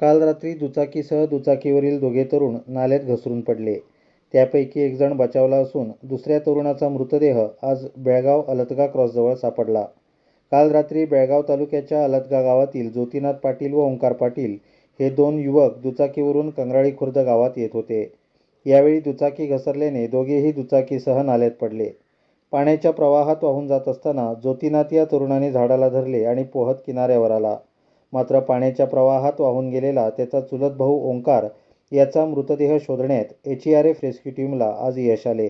काल रात्री दुचाकीसह दुचाकीवरील दोघे तरुण नाल्यात घसरून पडले. त्यापैकी एक जण बचावला असून दुसऱ्या तरुणाचा मृतदेह आज बेळगाव अलतगा क्रॉसजवळ सापडला. काल रात्री बेळगाव तालुक्याच्या अलतगा गावातील ज्योतिनाथ पाटील व ओंकार पाटील हे दोन युवक दुचाकीवरून कंगराळी खुर्द गावात येत होते. यावेळी दुचाकी घसरल्याने दोघेही दुचाकीसह नाल्यात पडले. पाण्याच्या प्रवाहात वाहून जात असताना ज्योतिनाथ या तरुणाने झाडाला धरले आणि पोहत किनाऱ्यावर आला. मात्र पाण्याच्या प्रवाहात वाहून गेलेला त्याचा चुलत भाऊ ओंकार याचा मृतदेह शोधण्यात H E R F rescue टीमला आज यश आले.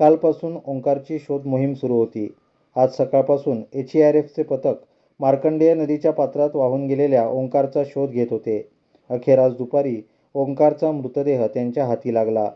कालपासून ओंकारची शोध मोहीम सुरू होती. आज सकाळपासून एच ई आर एफचे पथक मार्कंडेय नदीच्या पात्रात वाहून गेलेल्या ओंकारचा शोध घेत होते. अखेर आज दुपारी ओंकारचा मृतदेह त्यांच्या हाती लागला.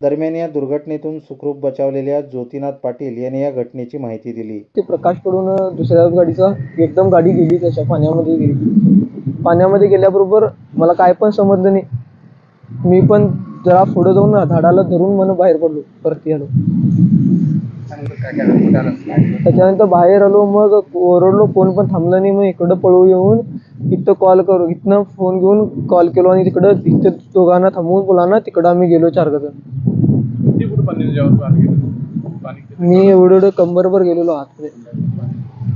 दरम्यान या दुर्घटनेतून सुखरूप बचावलेल्या ज्योतिनाथ पाटील यांनी या घटनेची माहिती दिली. ते प्रकाश पडून दुसऱ्या गाडीचा एकदम गाडी गेली त्याच्या पाण्यामध्ये गेली. पाण्यामध्ये गेल्याबरोबर मला काय पण समजलं नाही. मी पण जरा पुढे जाऊन झाडाला धरून म्हणून बाहेर पडलो परती आलो. त्याच्यानंतर बाहेर आलो मग ओरडलो कोण पण थांबलं नाही मग इकडं पळू येऊन इथं कॉल करू इथनं फोन घेऊन कॉल केलो आणि तिकडं इथं दोघांना थांबवून बोला तिकडं आम्ही गेलो चार जण. किती फूट पाणी जेव्हा पाणी गेलं? पाणी किती? मी एवढं एवढं कंबरभर गेलेलो आतमध्ये.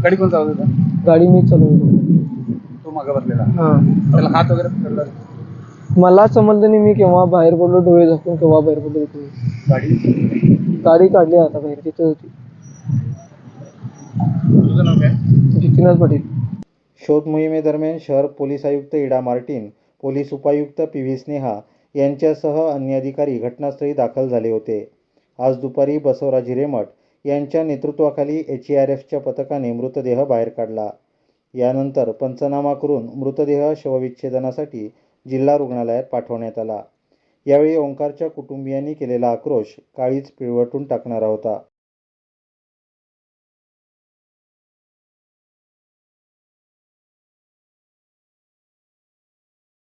गाडी कोण चालवत होता? गाडी मी चालवतो तो मागे बसलेला. हां. त्याला हात वगैरे पकडला? मला समजलं नाही मी केव्हा बाहेर पडलो डोळे झाकून केव्हा बाहेर पडलो तिथे गाडी? गाडी काढली आता बाहेर तिथे होती. तुझं नाव काय? जितीनाथ पाटील. शोध मोहिमेदरम्यान शहर पोलीस आयुक्त इडा मार्टिन पोलीस उपायुक्त पी व्ही स्नेहा यांच्यासह अन्य अधिकारी घटनास्थळी दाखल झाले होते. आज दुपारी बसवराज हिरेमठ यांच्या नेतृत्वाखाली एच ई आर एफच्या पथकाने मृतदेह बाहेर काढला. यानंतर पंचनामा करून मृतदेह शवविच्छेदनासाठी जिल्हा रुग्णालयात पाठवण्यात आला. यावेळी ओंकारच्या कुटुंबियांनी केलेला आक्रोश काळीच पिळवटून टाकणारा होता.